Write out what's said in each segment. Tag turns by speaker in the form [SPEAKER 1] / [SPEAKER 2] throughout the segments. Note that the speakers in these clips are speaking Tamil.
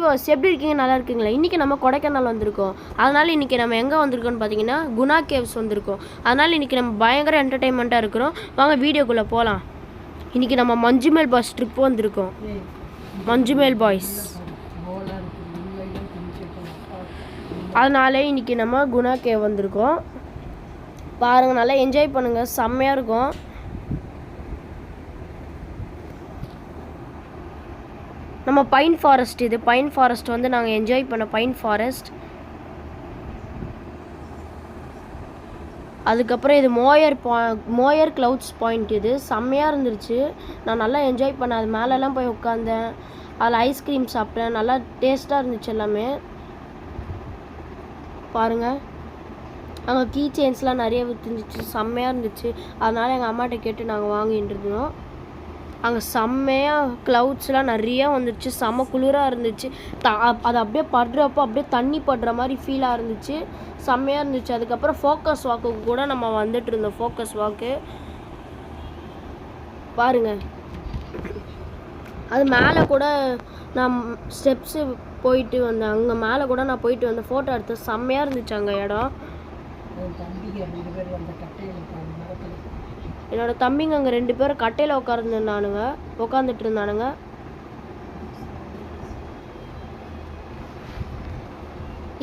[SPEAKER 1] வியூவர்ஸ் எப்படி இருக்கீங்க? நல்லா இருக்கீங்களா? இன்றைக்கி நம்ம கொடைக்கானல் வந்திருக்கோம். அதனால் இன்றைக்கி நம்ம எங்கே வந்திருக்கோம்னு பார்த்தீங்கன்னா குணா கேவ்ஸ் வந்திருக்கோம். அதனால் இன்றைக்கி நம்ம பயங்கர என்டர்டைன்மெண்ட்டாக இருக்கிறோம். வாங்க வீடியோக்குள்ளே போகலாம் இன்றைக்கி நம்ம மஞ்சுமேல் பாய்ஸ் ட்ரிப் வந்திருக்கோம். மஞ்சுமேல் பாய்ஸ் அதனால இன்றைக்கி நம்ம குணா கேவ் வந்திருக்கோம். பாருங்கள் நல்லா என்ஜாய் பண்ணுங்கள் செம்மையாக இருக்கும். நம்ம பைன் ஃபாரஸ்ட் இது. பைன் ஃபாரஸ்ட் வந்து நாங்கள் என்ஜாய் பண்ண பைன் ஃபாரஸ்ட் அதுக்கப்புறம் இது மோயர் பா மோயர் க்ளவுட்ஸ் பாயிண்ட் இது. செம்மையாக இருந்துருச்சு. நான் நல்லா என்ஜாய் பண்ணேன் அது மேலெல்லாம் போய் உட்காந்தேன் அதில் ஐஸ்கிரீம் சாப்பிட்டேன். நல்லா டேஸ்ட்டாக இருந்துச்சு எல்லாமே. பாருங்கள் அங்கே கீ செயின்ஸ்லாம் நிறைய விற்றுந்துச்சு செம்மையாக இருந்துச்சு. அதனால் எங்கள் அம்மாட்ட கேட்டு நாங்கள் வாங்கிட்டு இருந்தோம். அங்கே செம்மையாக க்ளவுட்ஸ்லாம் நிறையா வந்துருச்சு. செம்ம குளிராக இருந்துச்சு. த அது அப்படியே படுறப்போ அப்படியே தண்ணி படுற மாதிரி ஃபீலாக இருந்துச்சு. செம்மையாக இருந்துச்சு. அதுக்கப்புறம் ஃபோக்கஸ் வாக்குக்கு கூட நம்ம வந்துட்டு இருந்தோம். ஃபோக்கஸ் வாக்கு பாருங்கள் அது மேலே கூட நான் ஸ்டெப்ஸு போயிட்டு வந்தேன் அங்கே மேலே கூட நான் போயிட்டு வந்தேன் ஃபோட்டோ எடுத்தேன் செம்மையாக இருந்துச்சு அங்கே இடம். என்னோட தம்பிங்க அங்கே ரெண்டு பேரும் கட்டையில் உட்காந்துருந்தானுங்க உட்காந்துட்டு இருந்தானுங்க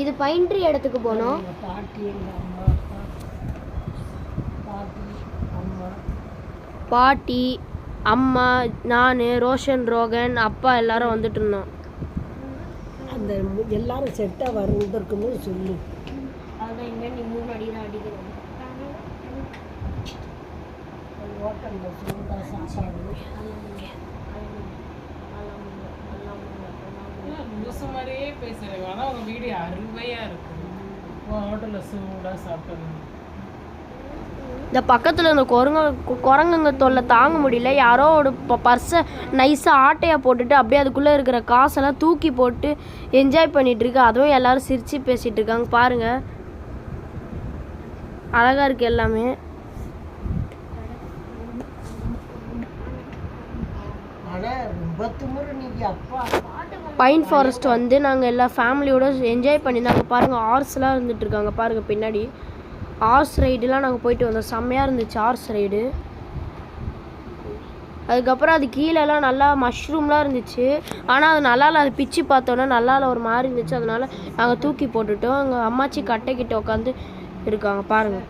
[SPEAKER 1] இது பைன்ட்ரி இடத்துக்கு போனோம்.
[SPEAKER 2] பாட்டி அம்மா
[SPEAKER 1] நான் ரோஷன் ரோகன் அப்பா எல்லாரும் வந்துட்டு இருந்தோம்
[SPEAKER 2] அந்த எல்லாரும் செட்டாக போது சொல்லு.
[SPEAKER 1] அதான் இனிமேல் நீ மூணு அடி தான் அடிக்கிறோம்
[SPEAKER 2] ஹோட்டலில் சூடாக சாப்பாடு
[SPEAKER 3] மாதிரியே
[SPEAKER 1] இந்த பக்கத்தில் இந்த குரங்கு குரங்குங்க தொல்லை தாங்க முடியல. யாரோ ஒரு பர்ஸை நைஸாக ஆட்டையாக போட்டுட்டு அப்படியே அதுக்குள்ளே இருக்கிற காசெல்லாம் தூக்கி போட்டு என்ஜாய் பண்ணிட்டு இருக்கு. அதுவும் எல்லாரும் சிரித்து பேசிகிட்டு இருக்காங்க. பாருங்க. அழகாக இருக்கு எல்லாமே
[SPEAKER 2] ஆனால் ரொம்ப திமுறை நீங்கள் அப்பா
[SPEAKER 1] பைன் ஃபாரஸ்ட் வந்து நாங்கள் எல்லா ஃபேமிலியோட என்ஜாய் பண்ணியிருந்தாங்க. பாருங்கள் ஹார்ஸ்லாம் இருந்துட்டு இருக்காங்க. பாருங்கள் பின்னாடி. ஹார்ஸ் ரைடுலாம் நாங்கள் போயிட்டு வந்தோம். செம்மையாக இருந்துச்சு ஹார்ஸ் ரைடு அதுக்கப்புறம் அது கீழேலாம் நல்லா மஷ்ரூம்லாம் இருந்துச்சு. ஆனால் அது நல்லா இல்லை. அது பிச்சு பார்த்தோன்னே நல்லா இல்லை. ஒரு மாதிரி இருந்துச்சு. அதனால நாங்கள் தூக்கி போட்டுட்டோம். அங்கே அம்மாச்சி கட்டைக்கிட்ட உட்காந்து இருக்காங்க. பாருங்கள்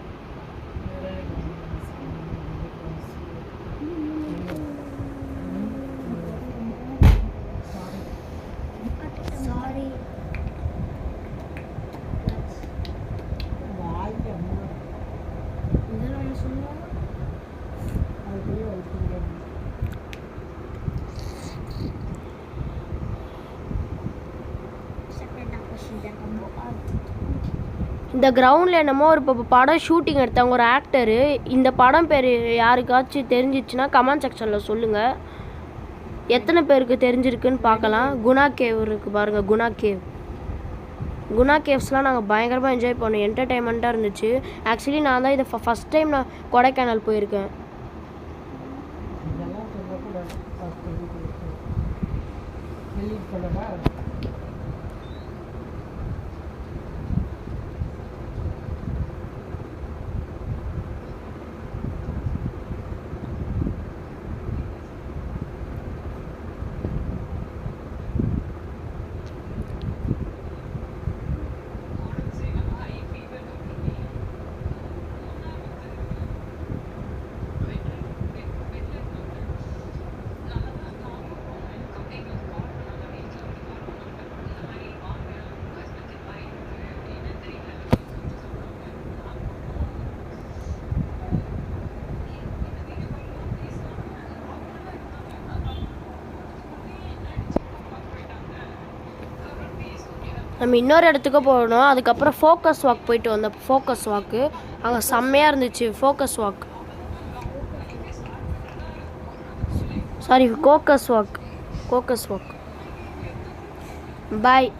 [SPEAKER 1] இந்த கிரவுண்டில் என்னமோ ஒரு இப்போ படம் ஷூட்டிங் எடுத்தாங்க ஒரு ஆக்டரு இந்த படம் பேர் யாருக்காச்சும் தெரிஞ்சிச்சுன்னா கமெண்ட் செக்ஷனில் சொல்லுங்கள் எத்தனை பேருக்கு தெரிஞ்சிருக்குன்னு பார்க்கலாம். குணா கேவ் இருக்குது பாருங்கள் குணா கேவ். குணா கேவ்ஸ்லாம் நாங்கள் பயங்கரமாக என்ஜாய் பண்ணோம். என்டர்டைன்மெண்ட்டாக இருந்துச்சு. ஆக்சுவலி நான் தான் இதை ஃபஸ்ட் டைம் நான் கொடைக்கானல் போயிருக்கேன்.
[SPEAKER 2] இதெல்லாம்
[SPEAKER 1] நம்ம இன்னொரு இடத்துக்கு போனோம் அதுக்கப்புறம் ஃபோக்கஸ் வாக் போயிட்டு வந்தோம். ஃபோக்கஸ் வாக்கு அங்கே செம்மையாக இருந்துச்சு. Focus walk sorry Coaker's walk Coaker's walk பாய்